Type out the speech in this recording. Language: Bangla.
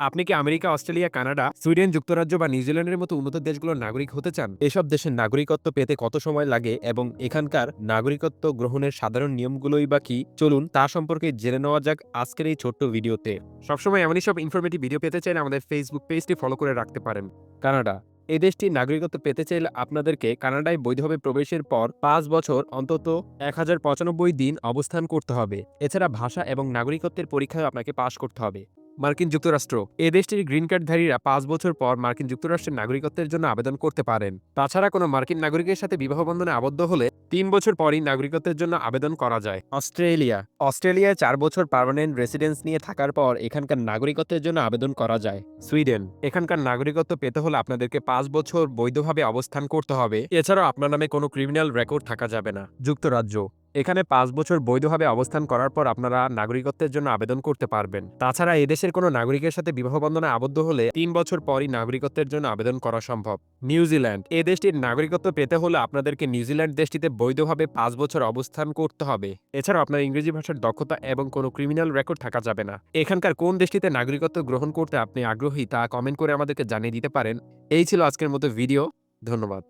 আপনি কি আমেরিকা, অস্ট্রেলিয়া, কানাডা, সুইডেন, যুক্তরাজ্য বা নিউজিল্যান্ডের মতো উন্নত দেশগুলোর নাগরিক হতে চান? এসব দেশের নাগরিকত্ব পেতে কত সময় লাগে এবং এখানকার নাগরিকত্ব গ্রহণের সাধারণ নিয়মগুলোই বা কি? চলুন তা সম্পর্কে জেনে নেওয়া যাক আজকের এই ছোট্ট ভিডিওতে। সবসময় এমনই সব ইনফরমেটিভ ভিডিও পেতে চাইলে আমাদের ফেসবুক পেজটি ফলো করে রাখতে পারেন। কানাডা, এই দেশটির নাগরিকত্ব পেতে চাইলে আপনাদেরকে কানাডায় বৈধভাবে প্রবেশের পর পাঁচ বছর অন্তত এক হাজার পঁচানব্বই দিন অবস্থান করতে হবে। এছাড়া ভাষা এবং নাগরিকত্বের পরীক্ষায় আপনাকে পাশ করতে হবে। মার্কিন যুক্তরাষ্ট্র। এ দেশটির গ্রিন কার্ডধারীরা পাঁচ বছর পর মার্কিন যুক্তরাষ্ট্রের নাগরিকত্বের জন্য আবেদন করতে পারেন। তাছাড়া কোনো মার্কিন নাগরিকের সাথে বিবাহ বন্ধনে আবদ্ধ হলে তিন বছর পরই নাগরিকত্বের জন্য আবেদন করা যায়। অস্ট্রেলিয়া। অস্ট্রেলিয়ায় চার বছর পার্মানেন্ট রেসিডেন্স নিয়ে থাকার পর এখানকার নাগরিকত্বের জন্য আবেদন করা যায়। সুইডেন। এখানকার নাগরিকত্ব পেতে হলে আপনাদেরকে পাঁচ বছর বৈধভাবে অবস্থান করতে হবে। এছাড়াও আপনার নামে কোনো ক্রিমিনাল রেকর্ড থাকা যাবে না। যুক্তরাজ্য। এখানে পাঁচ বছর বৈধভাবে অবস্থান করার পর আপনারা নাগরিকত্বের জন্য আবেদন করতে পারবেন। তাছাড়া এদেশের কোনো নাগরিকের সাথে বিবাহ বন্ধনে আবদ্ধ হলে তিন বছর পরই নাগরিকত্বের জন্য আবেদন করা সম্ভব। নিউজিল্যান্ড, এ দেশটির নাগরিকত্ব পেতে হলে আপনাদেরকে নিউজিল্যান্ড দেশটিতে বৈধভাবে পাঁচ বছর অবস্থান করতে হবে। এছাড়াও আপনার ইংরেজি ভাষার দক্ষতা এবং কোনো ক্রিমিনাল রেকর্ড থাকা যাবে না। এখানকার কোন দেশটিতে নাগরিকত্ব গ্রহণ করতে আপনি আগ্রহী তা কমেন্ট করে আমাদেরকে জানিয়ে দিতে পারেন। এই ছিল আজকের মতো ভিডিও। ধন্যবাদ।